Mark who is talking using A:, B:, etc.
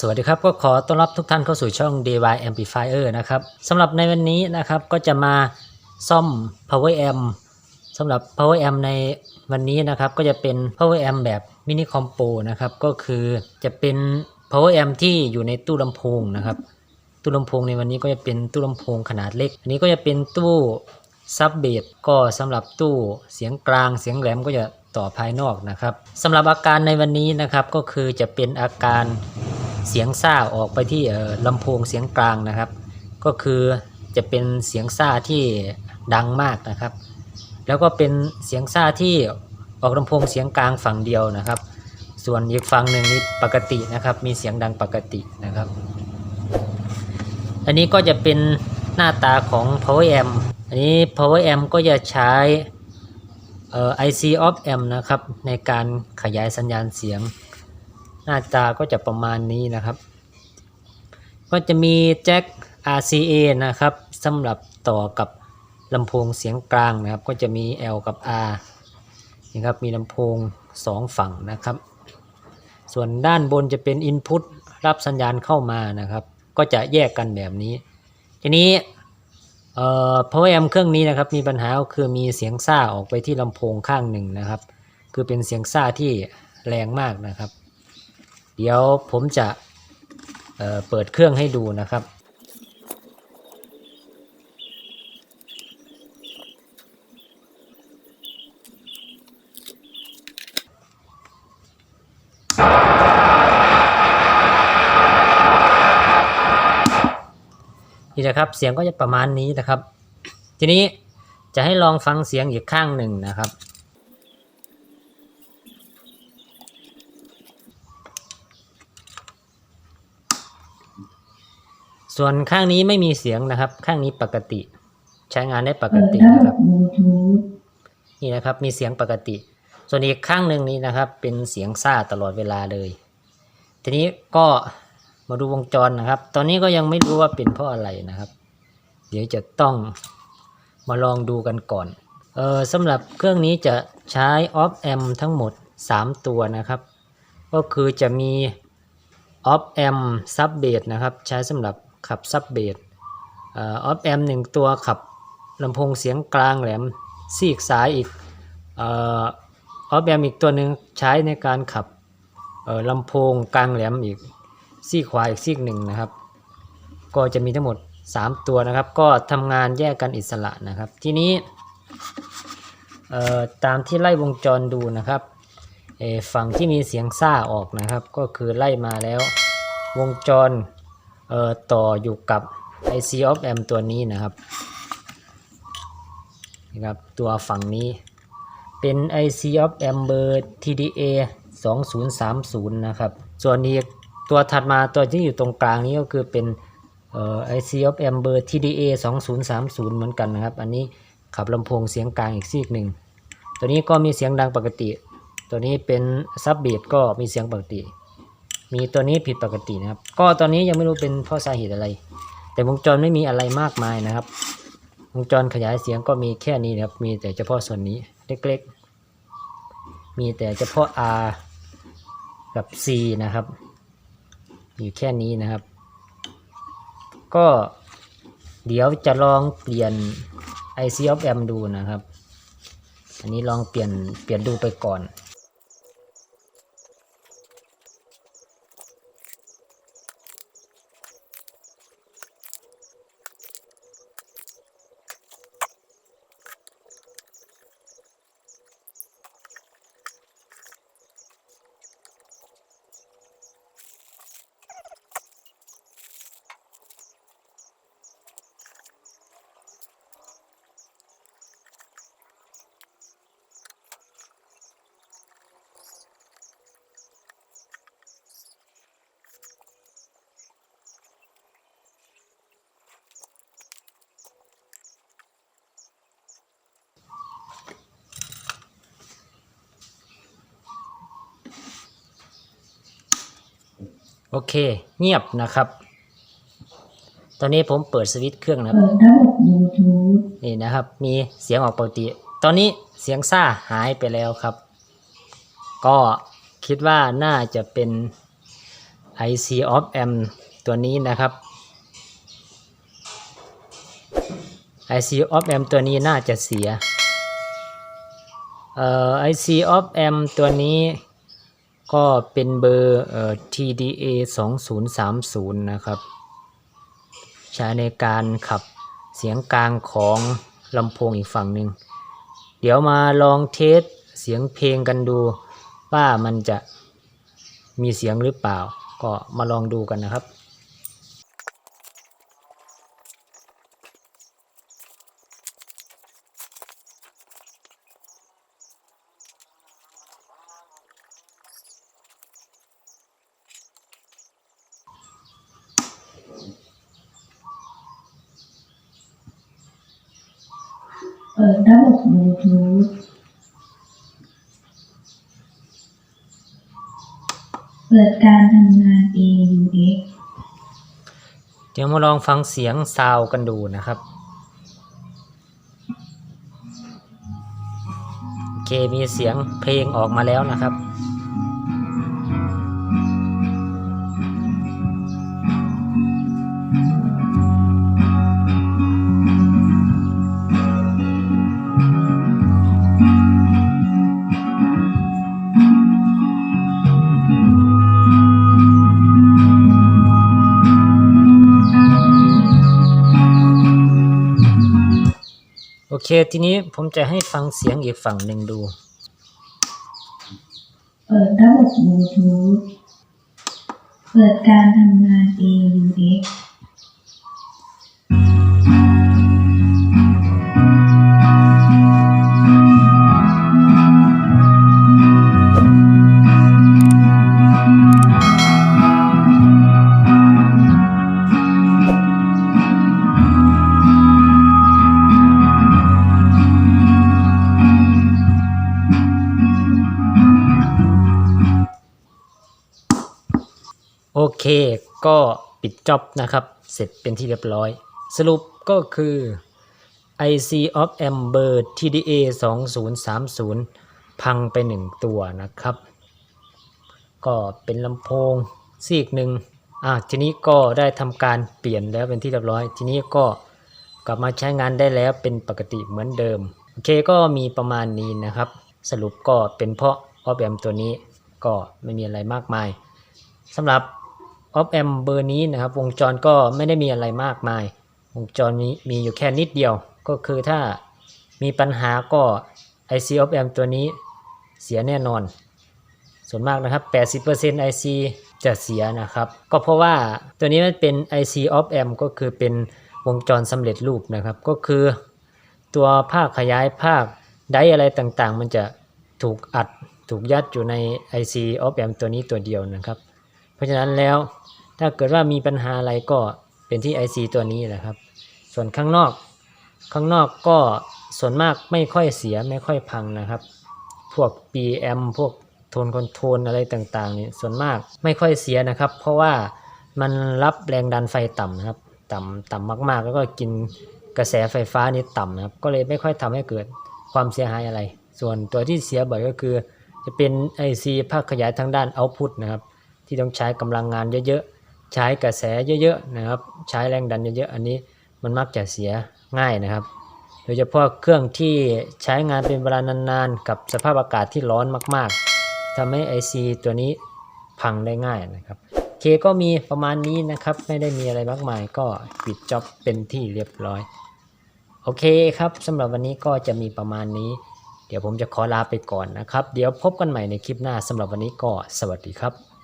A: สวัสดีครับ ก็ขอต้อนรับทุกท่านเข้าสู่ช่อง DY Amplifier นะครับสำหรับในวันนี้นะครับก็จะมาซ่อม Power Amp สำหรับ Power Amp ในวันนี้นะครับก็จะเป็น Power Amp แบบมินิคอมโปนะครับก็คือจะเป็น Power Amp ที่อยู่ในตู้ลำโพงนะครับ ตู้ลำโพงในวันนี้ก็จะเป็นตู้ลำโพงขนาดเล็ก อันนี้ก็จะเป็นตู้ ซับเบสก็สำหรับตู้เสียงกลางเสียงแหลมก็จะต่อภายนอกนะครับสำหรับอาการในวันนี้นะครับก็คือจะเป็นอาการเสียงซ่าออกไปที่ลำโพงเสียงกลางนะครับ ก็คือจะเป็นเสียงซ่าที่ดังมากนะครับ แล้วก็เป็นเสียงซ่าที่ออกลำโพงเสียงกลางฝั่งเดียวนะครับ ส่วนอีกฝั่งหนึ่งนี่ปกตินะครับ มีเสียงดังปกตินะครับ อันนี้ก็จะเป็นหน้าตาของ power amp อันนี้ power amp ก็จะใช้เอ่อ IC op amp นะครับ ในการขยายสัญญาณเสียง หน้าตาก็จะประมาณนี้นะครับ ก็จะมีแจ็ค RCA นะครับสำหรับต่อกับลำโพงเสียงกลางนะครับ ก็จะมี L กับ R นี่ครับมีลำโพง 2 ฝั่งนะครับ ส่วนด้านบนจะเป็น Input รับสัญญาณเข้ามานะครับ ก็จะแยกกันแบบนี้ ทีนี้ เอ่อ power amp เครื่องนี้นะครับมีปัญหาก็คือมีเสียงซ่าออกไปที่ลำโพงข้างหนึ่งนะครับ คือเป็นเสียงซ่าที่แรงมากนะครับ เดี๋ยวผมจะเเปิดเครื่องให้ดูนะครับ นี่นะครับ เสียงก็จะประมาณนี้นะครับ ทีนี้จะให้ลองฟังเสียงอีกข้างหนึ่งนะครับ ส่วนข้างนี้ไม่มีเสียงนะครับ ข้างนี้ปกติ ใช้งานได้ปกตินะครับ นี่นะครับมีเสียงปกติ ส่วนอีกข้างหนึ่งนี้นะครับ เป็นเสียงซ่าตลอดเวลาเลย ทีนี้ก็ มาดูวงจรนะครับ ตอนนี้ก็ยังไม่รู้ว่าเป็นเพราะอะไรนะครับ เดี๋ยวจะต้องมาลองดูกันก่อน เออสำหรับเครื่องนี้จะใช้ออฟแอมทั้งหมด 3 ตัวนะครับ ก็คือจะมีออฟแอมซับเบสนะครับ ใช้สำหรับขับซับเบสออฟแอมหนึ่งตัวขับลำโพงเสียงกลางแหลมซีกซ้ายอีกออฟแอมอีกตัวหนึ่งใช้ในการขับลำโพงกลางแหลมอีก ซีกขวาอีกซีกหนึ่งนะครับ ก็จะมีทั้งหมด 3 ตัวนะครับ ก็ทำงานแยกกันอิสระนะครับ ทีนี้ตามที่ไล่วงจรดูนะครับเอ่อฝั่งที่มีเสียงซ่าออกนะครับ ก็คือไล่มาแล้ววงจรต่ออยู่กับ IC of M ตัวนี้นะครับนะครับตัวฝั่งนี้เป็น IC of M เบอร์ TDA 2030 นะครับ ส่วนอีก ตัวถัดมาตัวที่อยู่ตรงกลางนี้ก็คือเป็นเอ่อ IC of amp เบอร์ TDA 2030 เหมือนกันนะครับ อันนี้ขับลำโพงเสียงกลางอีกซีกหนึ่ง ตัวนี้ก็มีเสียงดังปกติ ตัวนี้เป็นซับเบสก็มีเสียงปกติ มีตัวนี้ผิดปกตินะครับ ก็ตอนนี้ยังไม่รู้เป็นเพราะสาเหตุอะไร แต่วงจรไม่มีอะไรมากมายนะครับ วงจรขยายเสียงก็มีแค่นี้นะครับ มีแต่เฉพาะส่วนนี้เล็กๆ มีแต่เฉพาะ R กับ C นะครับ อยู่แค่นี้นะครับ ก็เดี๋ยวจะลองเปลี่ยน IC of M ดูนะครับ อันนี้ลองเปลี่ยนเปลี่ยนดูไปก่อน โอเค เงียบนะครับ ตอนนี้ผมเปิดสวิตช์เครื่องนะครับ
B: เปิดระบบบลูทูธ
A: นี่นะครับ มีเสียงออกปกติ ตอนนี้เสียงซ่าหายไปแล้วครับ ก็คิดว่าน่าจะเป็น IC of M ตัวนี้นะครับ IC of M ตัวนี้น่าจะเสีย เอ่อ IC of M ตัวนี้ ก็เป็นเบอร์เอ่อ TDA 2030 นะครับ ใช้ในการขับเสียงกลางของลำโพงอีกฝั่งหนึ่ง เดี๋ยวมาลองเทสเสียงเพลงกันดู ว่ามันจะมีเสียงหรือเปล่า ก็มาลองดูกันนะครับ
B: เปิดระบบบลูทูธเปิดการทำงาน AUX
A: เดี๋ยวมาลองฟังเสียงซาวกันดูนะครับ โอเคมีเสียงเพลงออกมาแล้วนะครับ โอเค ทีนี้ผมจะให้ฟังเสียงอีกฝั่งหนึ่งดู
B: เปิดระบบบลูทูธ เปิดการทำงาน AUX
A: โอเค ก็ปิดจ็อบนะครับ เสร็จเป็นที่เรียบร้อย สรุปก็คือ IC of Amber TDA 2030 พังไปหนึ่งตัวนะครับ ก็เป็นลำโพงซีกหนึ่งอะทีนี้ก็ได้ทำการเปลี่ยนแล้วเป็นที่เรียบร้อย ทีนี้ก็กลับมาใช้งานได้แล้วเป็นปกติเหมือนเดิม โอเคก็มีประมาณนี้นะครับ สรุปก็เป็นเพราะ of Am ตัวนี้ก็ไม่มีอะไรมากมายสำหรับ of Am เบอร์นี้นะครับ วงจรก็ไม่ได้มีอะไรมากมาย วงจรนี้มีอยู่แค่นิดเดียว ก็คือถ้ามีปัญหาก็ IC of Am ตัวนี้เสียแน่นอน ส่วนมากนะครับ 80% IC จะเสียนะครับ ก็เพราะว่าตัวนี้มันเป็น IC of Am ก็คือเป็นวงจรสำเร็จรูปนะครับ ก็คือ ตัวภาคขยายภาคไดอะไรต่างๆ มันจะถูกอัดถูกยัดอยู่ใน IC of Am ตัวนี้ตัวเดียวนะครับ เพราะฉะนั้นแล้วถ้าเกิดว่ามีปัญหาอะไรก็เป็นที่ IC ตัวนี้แหละครับ ส่วนข้างนอก ข้างนอกก็ส่วนมากไม่ค่อยเสียไม่ค่อยพังนะครับ พวก PM พวกโทนคอนโทรลอะไรต่างๆนี่ส่วนมากไม่ค่อยเสียนะครับ เพราะว่ามันรับแรงดันไฟต่ำนะครับ ต่ำต่ำมากๆ แล้วก็กินกระแสไฟฟ้านี่ต่ำนะครับ ก็เลยไม่ค่อยทำให้เกิดความเสียหายอะไร ส่วนตัวที่เสียบ่อยก็คือ จะเป็น IC ภาคขยายทางด้าน output นะครับ ที่ต้องใช้กำลังงานเยอะๆ ใช้กระแสเยอะๆนะครับ ใช้แรงดันเยอะๆ อันนี้มันมักจะเสียง่ายนะครับ โดยเฉพาะเครื่องที่ใช้งานเป็นเวลานานๆ กับสภาพอากาศที่ร้อนมากๆทำให้ IC ตัวนี้พังได้ง่ายนะครับเคก็มีประมาณนี้นะครับ ไม่ได้มีอะไรมากมายก็ปิดจ็อบเป็นที่เรียบร้อย โอเคครับสำหรับวันนี้ก็จะมีประมาณนี้ เดี๋ยวผมจะขอลาไปก่อนนะครับ เดี๋ยวพบกันใหม่ในคลิปหน้าสำหรับวันนี้ก็สวัสดีครับ